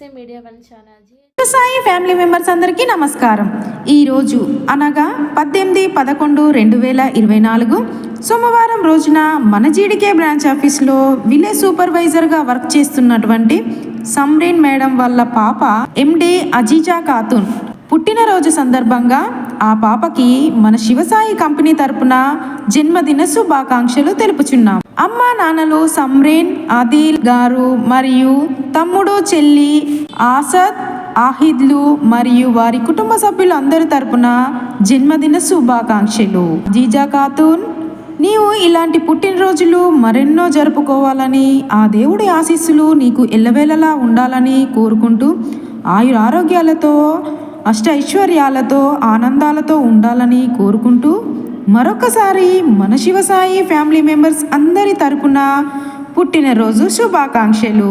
SSA media one Sai family members అందరికీ నమస్కారం. ఈరోజు అనగా పద్దెనిమిది పదకొండు రెండు వేల ఇరవై నాలుగు సోమవారం రోజున మన జీడికే బ్రాంచ్ ఆఫీస్లో విలేజ్ సూపర్వైజర్గా వర్క్ చేస్తున్నటువంటి సమ్రీన్ మేడం వాళ్ళ పాప ఎండే అజీజా ఖాతూన్. పుట్టినరోజు సందర్భంగా ఆ పాపకి మన శివసాయి కంపెనీ తరపున జన్మదిన శుభాకాంక్షలు తెలుపుచున్నాం. అమ్మా నాన్నలు సమ్రేన్ ఆదిల్ గారు మరియు తమ్ముడు చెల్లి ఆసద్ ఆహిద్లు మరియు వారి కుటుంబ సభ్యులు అందరి తరపున జన్మదిన శుభాకాంక్షలు. జీజా ఖాతూన్ నీవు ఇలాంటి పుట్టినరోజులు మరెన్నో జరుపుకోవాలని ఆ దేవుడి ఆశీస్సులు నీకు ఎల్లవేళలా ఉండాలని కోరుకుంటూ ఆయురారోగ్యాలతో అష్ట ఐశ్వర్యాలతో ఆనందాలతో ఉండాలని కోరుకుంటూ మరొకసారి మన శివసాయి ఫ్యామిలీ మెంబర్స్ అందరి తరపున పుట్టినరోజు శుభాకాంక్షలు.